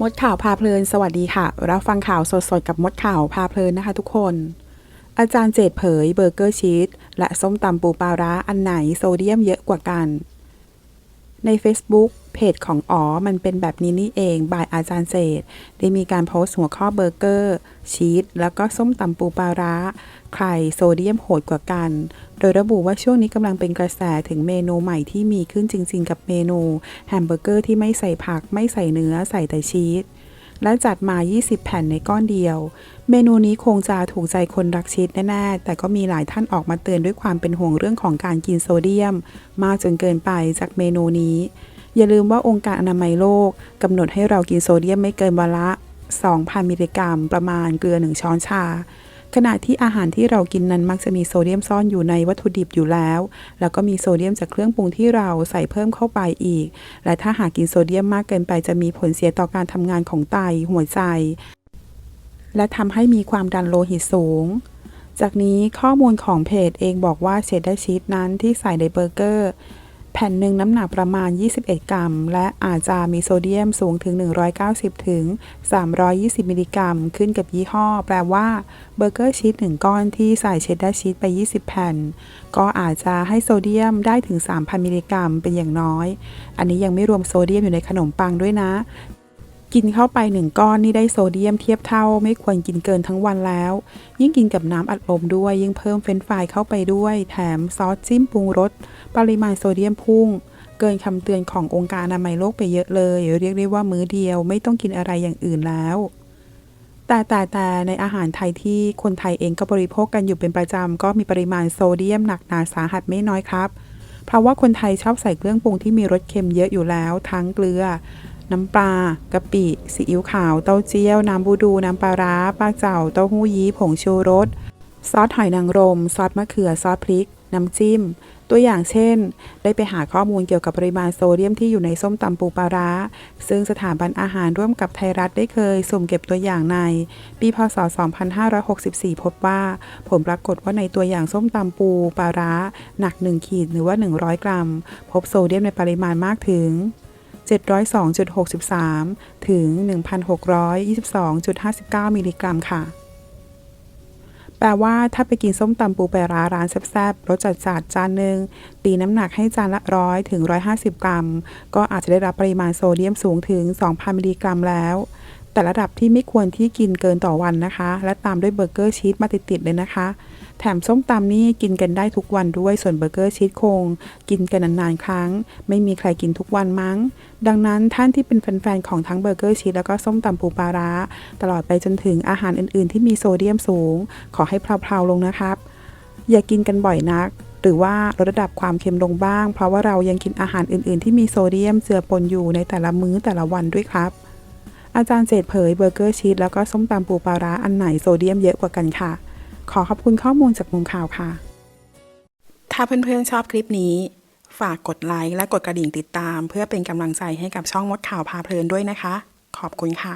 มดข่าวพาเพลิน สวัสดีค่ะ รับฟังข่าวสดๆ กับมดข่าวพาเพลินนะคะทุกคน อาจารย์เจตเผยเบอร์เกอร์ชีสและส้มตำปูปลาร้าอันไหนโซเดียมเยอะกว่ากัน ใน Facebook เพจของอ๋อ มันเป็นแบบนี้นี่เอง บายอาจารย์เจตได้มีการโพสต์หัวข้อเบอร์เกอร์ ชีส แล้วก็ส้มตำปูปลาร้า ใครโซเดียมโหดกว่ากัน โดยระบุว่าช่วงนี้กำลังเป็นกระแสถึงเมนูใหม่ที่มีขึ้นจริง ๆ กับเมนูแฮมเบอร์เกอร์ที่ไม่ใส่ผัก ไม่ใส่เนื้อ ใส่แต่ชีส และจัดมา 20 แผ่นในก้อนเดียว เมนูนี้คงจะถูกใจคนรักชีสแน่ๆ แต่ก็มีหลายท่านออกมาเตือนด้วยความเป็นห่วงเรื่องของการกินโซเดียม มากจนเกินไปจากเมนูนี้ อย่าลืมว่าองค์การอนามัยโลกกำหนดให้เรากินโซเดียมไม่เกินวันละ 2,000 มิลลิกรัม ประมาณเกลือ 1 ช้อนชา ขณะที่อาหารที่เรากินนั้นมักจะมีโซเดียมซ่อนอยู่ในวัตถุดิบอยู่แล้ว แล้วก็มีโซเดียมจากเครื่องปรุงที่เราใส่เพิ่มเข้าไปอีก และถ้าหากกินโซเดียมมากเกินไปจะมีผลเสียต่อการทำงานของไตหัวใจ และทำให้มีความดันโลหิตสูงจากนี้ข้อมูลของเพจเองบอกว่าเชดดาร์ชีสนั้นที่ใส่ในเบอร์เกอร์ แผ่นหนึ่งน้ำหนักประมาณ 21 กรัม และอาจจะมีโซเดียมสูงถึง 190 ถึง 320 มิลลิกรัม ขึ้นกับยี่ห้อ แปลว่าเบอร์เกอร์ชีส1 ก้อนที่ใส่เชดดาร์ชีสไป 20 แผ่น ก็อาจจะให้โซเดียมได้ถึง 3,000 มิลลิกรัมเป็นอย่างน้อย อันนี้ยังไม่รวมโซเดียมอยู่ในขนมปังด้วยนะ กินเข้าไปหนึ่งก้อนนี่ได้โซเดียมเทียบเท่า ไม่ควรกินเกินทั้งวันแล้ว ยิ่งกินกับน้ำอัดลมด้วย ยิ่งเพิ่มเฟรนฟรายเข้าไปด้วย แถมซอสจิ้มปรุงรสปริมาณโซเดียมพุ่ง เกินคำเตือนขององค์การอนามัยโลกไปเยอะเลย เรียกได้ว่ามื้อเดียวไม่ต้องกินอะไรอย่างอื่นแล้วแต่แต่แต่ในอาหารไทยที่คนไทยเองก็บริโภคกันอยู่เป็นประจำ ก็มีปริมาณโซเดียมหนักหนาสาหัสไม่น้อยครับ เพราะว่าคนไทยชอบใส่เครื่องปรุงที่มีรสเค็มเยอะอยู่แล้ว ทั้งเกลือ น้ำปลากะปิซีอิ๊วขาว เต้าเจี้ยว น้ำบูดู น้ำปลาร้าปลาเจ่า เต้าหู้ยี้ ผงชูรส ซอสหอยนางรม ซอสมะเขือ ซอสพริก น้ำจิ้ม ตัวอย่างเช่น ได้ไปหาข้อมูลเกี่ยวกับปริมาณโซเดียมที่อยู่ในส้มตำปูปลาร้า ซึ่งสถาบันอาหารร่วมกับไทยรัฐได้เคย สุ่มเก็บตัวอย่างใน ปีพศ 2564 พบว่า ผลปรากฏว่าในตัวอย่างส้มตำปูปลาร้า หนัก 1 ขีดหรือว่า 100 กรัม พบโซเดียมในปริมาณมากถึง 702.63 ถึง 1,622.59 มิลลิกรัมค่ะ แปลว่าถ้าไปกินส้มตำปูปลาร้าร้านแซ่บๆ รสจัดๆจานหนึ่ง ตีน้ำหนักให้จานละร้อยถึง 150 กรัม ก็อาจจะได้รับปริมาณโซเดียมสูงถึง 2,000 มิลลิกรัมแล้ว แต่ระดับที่ไม่ควรที่กินเกินต่อวันนะคะ และตามด้วยเบอร์เกอร์ชีสมาติดๆเลยนะคะ แถมส้มตำนี่กินกันได้ทุกวันด้วยส่วนเบอร์เกอร์ชีสคง กินกันนานๆครั้ง ไม่มีใครกินทุกวันมั้ง ดังนั้นท่านที่เป็นแฟนๆของทั้งเบอร์เกอร์ชีสแล้วก็ส้มตำปูปลาร้าตลอดไปจนถึงอาหารอื่นๆ ที่มีโซเดียมสูง ขอให้เพลาๆลงนะครับ อย่ากินกันบ่อยนักหรือว่าลดระดับความเค็มลงบ้าง เพราะว่าเรายังกินอาหารอื่น ๆ ที่มีโซเดียมเจือปนอยู่ในแต่ละมื้อแต่ละวันด้วยครับ อาจารย์เจตเผยเบอร์เกอร์ชีสแล้วก็ส้มตำปูปลาร้าอันไหนโซเดียมเยอะกว่ากันค่ะ ขอขอบคุณข้อมูลจากมุมข่าวค่ะ ถ้าเพื่อนๆชอบคลิปนี้ ฝากกดไลค์และกดกระดิ่งติดตาม เพื่อเป็นกำลังใจให้กับช่องมดข่าวพาเพลินด้วยนะคะ ขอบคุณค่ะ